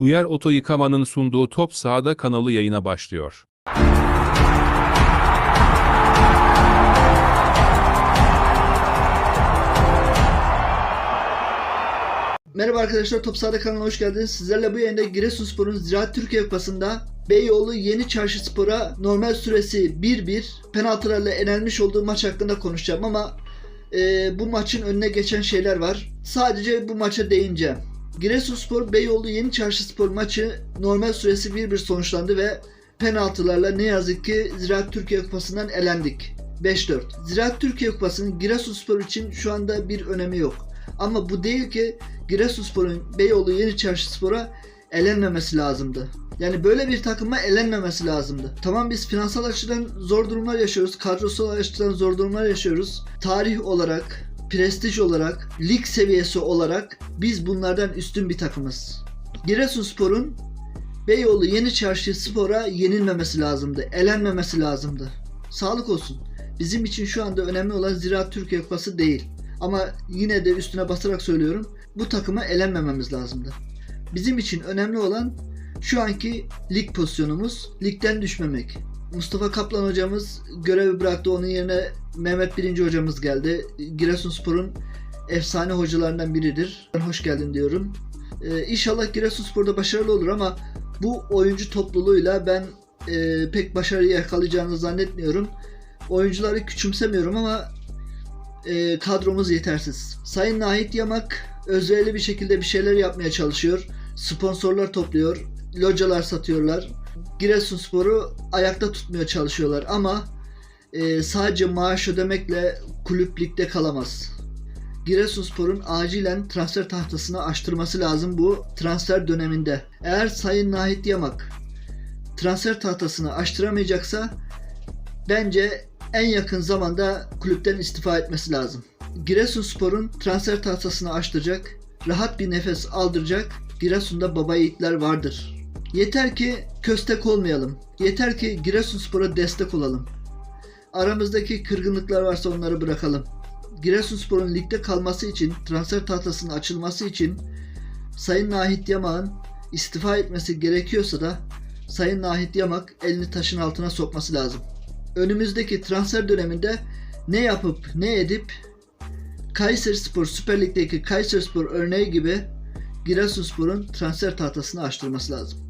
Uyar Oto Yıkama'nın sunduğu Top Sahada kanalı yayına başlıyor. Merhaba arkadaşlar Top Sahada kanalına hoş geldiniz. Sizlerle bu yayında Giresunspor'un Ziraat Türkiye Kupası'nda Beyoğlu Yeni Çarşı Spor'a normal süresi 1-1 penaltılarla elenmiş olduğu maç hakkında konuşacağım ama e, bu maçın önüne geçen şeyler var. Sadece bu maça değineceğim. Giresunspor Beyoğlu Yeni Çarşı Spor maçı normal süresi 1-1 sonuçlandı ve penaltılarla ne yazık ki Ziraat Türkiye Kupası'ndan elendik. 5-4. Ziraat Türkiye Kupası'nın Giresunspor için şu anda bir önemi yok. Ama bu değil ki Giresunspor'un Beyoğlu Yeni Çarşı Spor'a elenmemesi lazımdı. Yani böyle bir takıma elenmemesi lazımdı. Tamam biz finansal açıdan zor durumlar yaşıyoruz. Kadrosal açıdan zor durumlar yaşıyoruz. Tarih olarak, prestij olarak, lig seviyesi olarak biz bunlardan üstün bir takımız. Giresunspor'un Beyoğlu Yeni Çarşı Spor'a yenilmemesi lazımdı. Elenmemesi lazımdı. Sağlık olsun. Bizim için şu anda önemli olan Ziraat Türkiye Kupası değil. Ama yine de üstüne basarak söylüyorum. Bu takıma elenmememiz lazımdı. Bizim için önemli olan şu anki lig pozisyonumuz. Ligden düşmemek. Mustafa Kaplan hocamız görevi bıraktı. Onun yerine Mehmet Birinci hocamız geldi. Giresunspor'un efsane hocalarından biridir. Ben hoş geldin diyorum. Ee, inşallah Giresunspor'da başarılı olur ama bu oyuncu topluluğuyla ben e, pek başarıyı yakalayacağını zannetmiyorum. Oyuncuları küçümsemiyorum ama e, kadromuz yetersiz. Sayın Nahit Yamak özverili bir şekilde bir şeyler yapmaya çalışıyor. Sponsorlar topluyor. Localar satıyorlar. Giresunspor'u ayakta tutmaya çalışıyorlar ama e, sadece maaş ödemekle kulüp ligde kalamaz. Giresunspor'un acilen transfer tahtasını açtırması lazım bu transfer döneminde. Eğer Sayın Nahit Yamak transfer tahtasını açtıramayacaksa bence en yakın zamanda kulüpten istifa etmesi lazım. Giresunspor'un transfer tahtasını açtıracak, rahat bir nefes aldıracak Giresun'da baba yiğitler vardır. Yeter ki köstek olmayalım. Yeter ki Giresunspor'a destek olalım. Aramızdaki kırgınlıklar varsa onları bırakalım. Giresunspor'un ligde kalması için, transfer tahtasının açılması için Sayın Nahit Yamak'ın istifa etmesi gerekiyorsa da Sayın Nahit Yamak elini taşın altına sokması lazım önümüzdeki transfer döneminde ne yapıp ne edip Kayserispor Süper Lig'deki Kayserispor örneği gibi Giresunspor'un transfer tahtasını açtırması lazım.